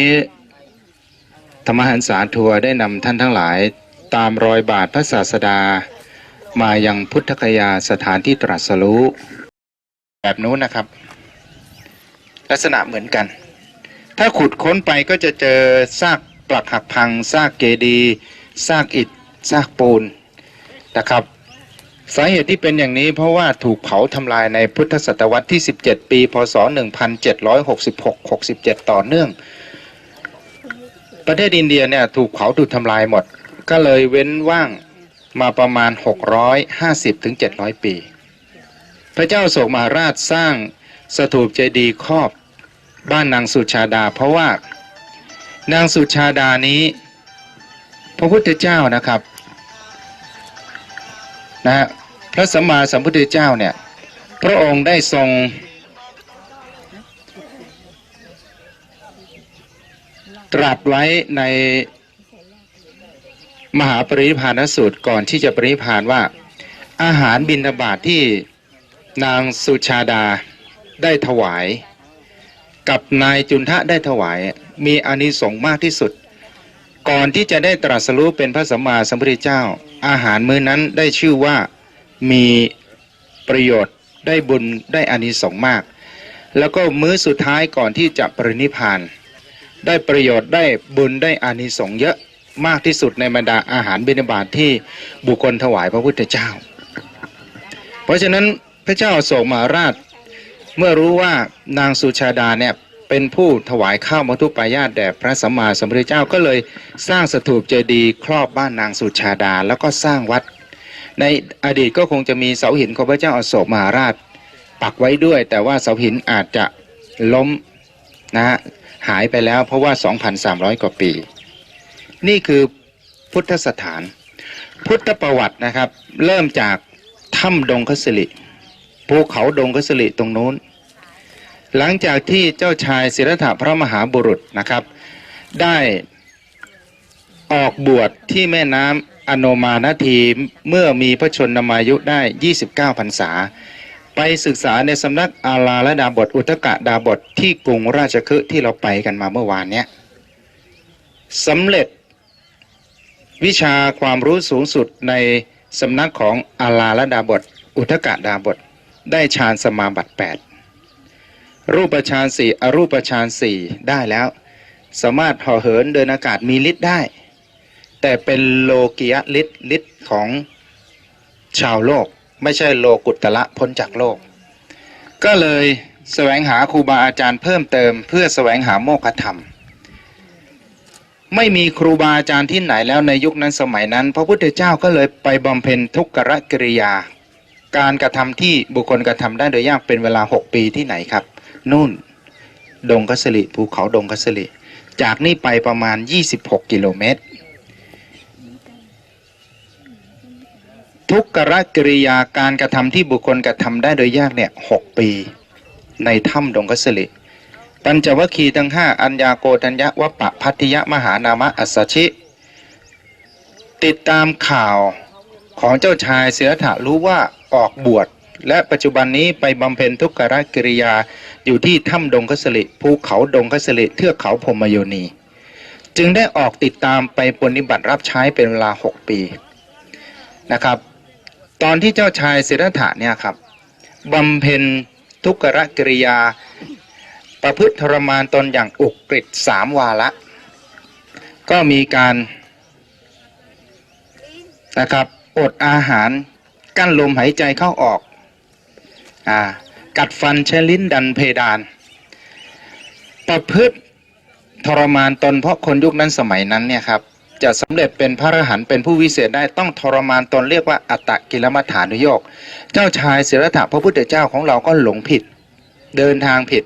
นี้ธรรมหันษาทัวร์ได้นำท่านทั้งหลายตามรอยบาทพระศาสดา มายังพุทธคยาสถานที่ตรัสรู้แบบนู้นนะครับ ลักษณะเหมือนกัน ถ้าขุดค้นไปก็จะเจอซากปลักหักพังซากเกดีซากอิฐซากปูนนะครับ สาเหตุที่เป็นอย่างนี้เพราะว่าถูกเผาทำลายในพุทธศตวรรษที่ 17 ปี พศ 1766-67 ต่อเนื่อง ประเทศอินเดียเนี่ยถูกเผาถูกทำลายหมด ก็เลยเว้นว่างมาประมาณ 650-700 ปี พระเจ้าโศกมหาราชสร้างสถูปเจดีย์ครอบบ้านนางสุชาดา เพราะว่านางสุชาดานี้ พระพุทธเจ้านะครับนะฮะพระสัมมาสัมพุทธเจ้าเนี่ยพระองค์ได้ทรง ตรัสไว้ในมหาปริพานสูตรก่อนที่จะปริพานว่า อาหารบิณฑบาตทที่นางสุชาดาได้ถวาย กับนายจุนทะได้ถวาย มีอานิสงส์มากที่สุด ก่อนที่จะได้ตรัสรู้เป็นพระสัมมาสัมพุทธเจ้า อาหารมื้อนั้นได้ชื่อว่ามีประโยชน์ได้บุญได้อานิสงส์มาก แล้วก็มื้อสุดท้ายก่อนที่จะปรินิพาน ได้ประโยชน์ได้บุญได้อานิสงส์เยอะมากที่สุดในบรรดาอาหารบิณฑบาตทที่บุคคลถวายพระพุทธเจ้า เพราะฉะนั้นพระเจ้าอโศกมหาราช เมื่อรู้ว่านางสุชาดาเนี่ยเป็นผู้ถวายข้าวมัทุปายาตแด่พระสัมมาสัมพุทธเจ้าก็เลยสร้างสถูปเจดีย์ครอบบ้านนางสุชาดา แล้วก็สร้างวัด ในอดีตก็คงจะมีเสาหินของพระเจ้าอโศกมหาราชปักไว้ด้วย แต่ว่าเสาหินอาจจะล้มนะฮะ หายไปแล้วเพราะว่า 2,300 กว่าปี นี่คือพุทธสถาน พุทธประวัตินะครับ เริ่มจากถ้ำดงคสลิภูเขาดงคสลิตรงนู้น หลังจากที่เจ้าชายศิรธะพระมหาบุรุษนะครับ ได้ออกบวชที่แม่น้ำอโนมานาทีเมื่อมีพระชนมายุได้ 29พรรษา ไปศึกษาในสำนักอาลาและดาบทอุทกะดาบทที่กรุงราชคฤห์ที่เราไปกันมาเมื่อวานเนี้ยสำเร็จวิชาความรู้สูงสุดในสำนักของอาลาและดาบท อุทกะดาบท ได้ฌานสมาบัติ8รูปฌานสี่อรูปฌานสี่ได้แล้ว สามารถห่อเหินเดินอากาศมีฤทธิ์ได้ แต่เป็นโลกิยะฤทธิ์ฤทธิ์ของชาวโลก ไม่ใช่โลกุตตะพ้นจากโลก ก็เลยแสวงหาครูบาอาจารย์เพิ่มเติม เพื่อแสวงหาโมฆะธรรม ไม่มีครูบาอาจารย์ที่ไหนแล้วในยุคนั้นสมัยนั้น พระพุทธเจ้าก็เลยไปบำเพ็ญทุกขกิริยา การกระทำที่บุคคลกระทำได้โดยยากเป็นเวลา 6 ปีที่ไหนครับ นู่น ดงคัสลิภูเขาดงคัสลิจากนี่ไปประมาณ 26 กิโลเมตร ทุกขกริยาการกระทำที่บุคคลกระทำได้โดยยากเนี่ยหกปี ในถ้ำดงคัสลิปัญจวัคคีย์ทั้งห้าอัญญาโกทัญญวปะพัทธิยมหานามะอัสสชิ ติดตามข่าวของเจ้าชายเสือถะรู้ว่าออกบวชและปัจจุบันนี้ไปบำเพ็ญทุกขกิริยาอยู่ที่ถ้ำดงคสลิภูเขาดงคสลิเทือกเขาพมโยนี จึงได้ออกติดตามไปปฏิบัติรับใช้เป็นเวลา 6 ปีนะครับ ตอนที่เจ้าชายเสด็จถะเนี่ยครับบำเพ็ญทุกขกิริยา ประพฤติทรมานตนอย่างอุกฤษสามวาระก็มีการนะครับอดอาหารกั้นลมหายใจเข้าออกอ่ากัดฟันใช้ลิ้นดันเพดาน ประพฤติทรมานตนเพราะคนยุคนั้นสมัยนั้นเนี่ยครับ จะสำเร็จเป็นพระอรหันต์เป็นผู้วิเศษได้ต้องทรมานตนเรียกว่าอัตตกิลมัฐานุโยก เจ้าชายเสรถะพระพุทธเจ้าของเราก็หลงผิด เดินทางผิด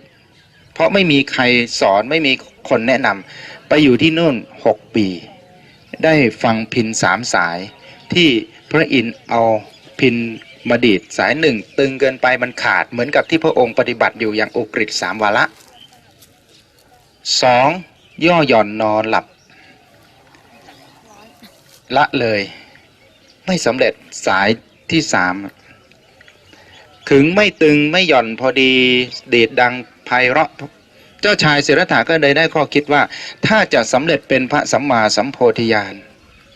เพราะไม่มีใครสอนไม่มีคนแนะนำไปอยู่ที่นู่นหกปี ได้ฟังพินสามสาย ที่พระอินทร์เอาพินมาดีดสายหนึ่งตึงเกินไปมันขาดเหมือนกับที่พระองค์ปฏิบัติอยู่อย่างอุกฤษสามวาระสองย่อหย่อนนอนหลับ ละเลย ไม่สำเร็จสายที่สามขึงไม่ตึงไม่หย่อนพอดีเดดดังไพเราะ เจ้าชายเสิทธัตถะก็เลยได้ข้อคิดว่า ถ้าจะสำเร็จเป็นพระสัมมาสัมโพธิญาณ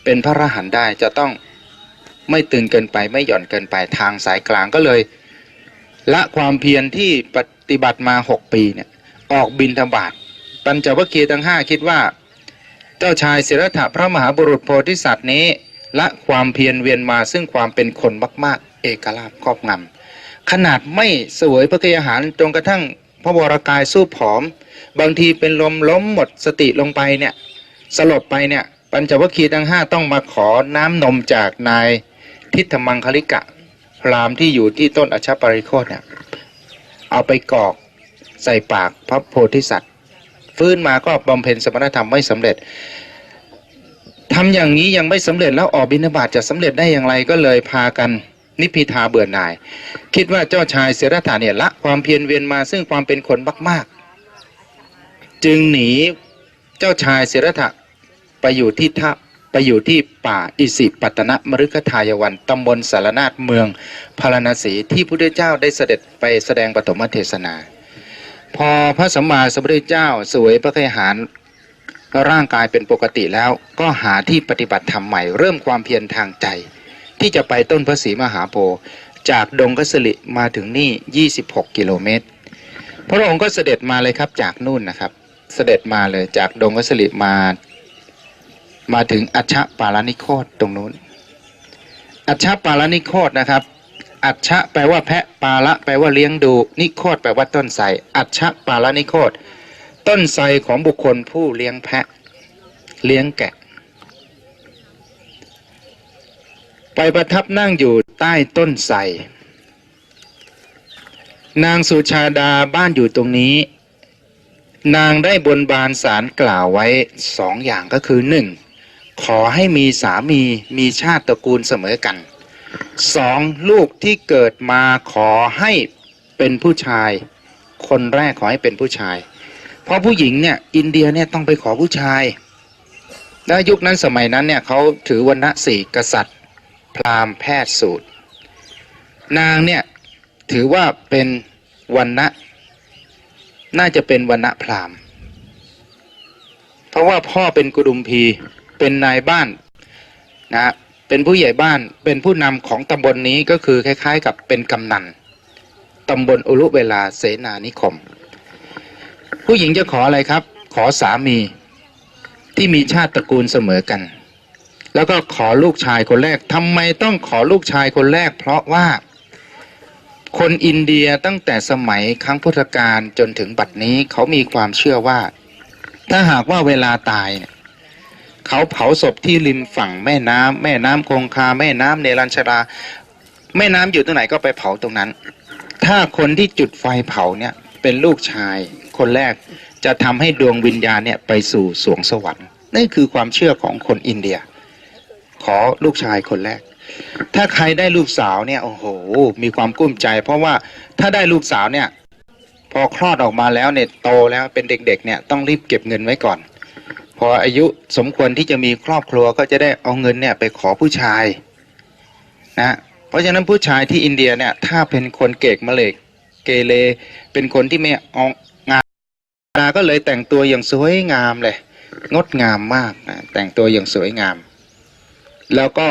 เป็นพระอรหันต์ได้จะต้องไม่ตึงเกินไปไม่หย่อนเกินไปทางสายกลางก็เลย ละความเพียรที่ปฏิบัติมาหกปีเนี่ยออกบินทบาทปัญจวัคคีย์ทั้งห้าคิดว่า เจ้าชายสิทธัตถะพระมหาบุรุษโพธิสัตว์นี้ ละความเพียรเวียนมาซึ่งความเป็นคนมากๆ เอกลาภครอบงำขนาดไม่สวยพระกยาหารจนกระทั่งพระวรกายสู้ผอม บางทีเป็นลมล้มหมดสติลงไปเนี่ยสลบไปเนี่ยปัญจวัคคีย์ทั้งห้าต้องมาขอน้ำนมจากนายทิฏฐมังคลิกะพรามที่อยู่ที่ต้นอชปริโคตเนี่ยเอาไปกอกใส่ปากพระโพธิสัตว์ ฟื้นมาก็บำเพ็ญสมณธรรมไม่สำเร็จทำอย่างนี้ยังไม่สำเร็จแล้วออกบิณฑบาตจะสำเร็จได้อย่างไรก็เลยพากันนิพพิทาเบื่อหน่าย คิดว่าเจ้าชายเสรถาเนี่ยละความเพียรเวียนมาซึ่งความเป็นคนมากๆ จึงหนีเจ้าชายเสรถะไปอยู่ที่ท่าไปอยู่ที่ป่าอิสิปตนมฤคทายวันตำบลสารนาฏเมืองพาราณสีที่พระพุทธเจ้าได้เสด็จไปแสดงปฐมเทศนา พอพระสัมมาสัมพุทธเจ้าสวยพระกยาหารร่างกายเป็นปกติแล้วก็หาที่ปฏิบัติธรรมใหม่ เริ่มความเพียรทางใจ ที่จะไปต้นพระศรีมหาโพธิ์จากดงกสลิมาถึงนี่ 26 กิโลเมตร พระองค์ก็เสด็จมาเลยครับจากนู่นนะครับ เสด็จมาเลยจากดงกสลิมา มาถึงอัชชปาลนิโคตตรงนู้น อัชชปาลนิโคตนะครับ อัชชะแปลว่าแพะปาละแปลว่าเลี้ยงดู นิโคตแปลว่าต้นไทรอัชชะปาละนิโคตต้นไทรของบุคคลผู้เลี้ยงแพะ เลี้ยงแกะ ไปประทับนั่งอยู่ใต้ต้นไทรนางสุชาดาบ้านอยู่ตรงนี้ นางได้บนบานสารกล่าวไว้สองอย่างก็คือหนึ่งขอให้มีสามีมีชาติตระกูลเสมอกัน สองลูกที่เกิดมาขอให้เป็นผู้ชาย คนแรกขอให้เป็นผู้ชาย เพราะผู้หญิงเนี่ยอินเดียเนี่ยต้องไปขอผู้ชายแล้วยุคนั้นสมัยนั้นเนี่ยเขาถือวันณะสี่กษัตริย์ พราหมณ์แพทย์สูตร นางเนี่ยถือว่าเป็นวันณะ น่าจะเป็นวันณะพราหมณ์ เพราะว่าพ่อเป็นกุดุมพีเป็นนายบ้านนะ เป็นผู้ใหญ่บ้านเป็นผู้นำของตำบลนนี้ก็คือคล้าย ๆ กับเป็นกำนันตำบลอุลุเวลาเสนานิคม ผู้หญิงจะขออะไรครับ ขอสามีที่มีชาติตระกูลเสมอกัน แล้วก็ขอลูกชายคนแรกทำไมต้องขอลูกชายคนแรก เพราะว่าคนอินเดียตั้งแต่สมัยครั้งพุทธกาลจนถึงบัดนี้เขามีความเชื่อว่า ถ้าหากว่าเวลาตายเนี่ย เขาเผาศพที่ริมฝั่งแม่น้ำแม่น้ำคงคาแม่น้ำเนรัญชรา แม่น้ำอยู่ตรงไหนก็ไปเผาตรงนั้น ถ้าคนที่จุดไฟเผาเนี่ยเป็นลูกชายคนแรกจะทำให้ดวงวิญญาณเนี่ยไปสู่สวงสวรรค์นั่นคือความเชื่อของคนอินเดีย ขอลูกชายคนแรก ถ้าใครได้ลูกสาวเนี่ยโอ้โห มีความกุ้มใจ เพราะว่าถ้าได้ลูกสาวเนี่ยพอคลอดออกมาแล้วเนี่ยโตแล้วเป็นเด็กๆเนี่ยต้องรีบเก็บเงินไว้ก่อน พออายุสมควรที่จะมีครอบครัวก็จะได้เอาเงินเนี่ยไปขอผู้ชายนะเพราะฉะนั้นผู้ชายที่อินเดียเนี่ยถ้าเป็นคนเกกมะเล็กเกเรเป็นคนที่ไม่เอางานนาก็เลยแต่งตัวอย่างสวยงามเลยงดงามมากนะแต่งตัวอย่างสวยงาม แล้วก็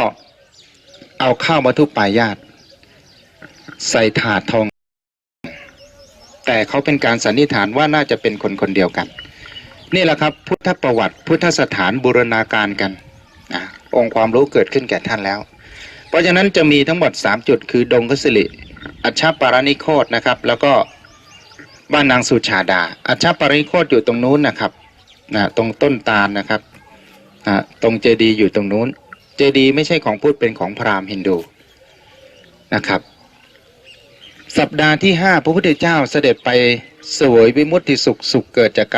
เอาข้าวมาทุบปลายญาติ ใส่ถาดทอง แต่เขาเป็นการสันนิษฐานว่าน่าจะเป็นคนคนเดียวกัน นี่แหละครับพุทธประวัติพุทธสถานบูรณาการกันอะองค์ความรู้เกิดขึ้นแก่ท่านแล้ว เพราะฉะนั้นจะมีทั้งหมด 3 จุดคือดงคสิริอัชชปารานิโคตนะครับ แล้วก็บ้านนางสุชาดา อัชชปารานิโคตอยู่ตรงนู้นนะครับนะตรงต้นตาลนะครับนะตรงเจดีย์อยู่ตรงนู้น เจดีย์ไม่ใช่ของพุทธเป็นของพราหมณ์ฮินดูนะครับ สัปดาห์ที่ 5 พระพุทธเจ้าเสด็จไปสวยวิมุตติสุขสุขเกิดจาก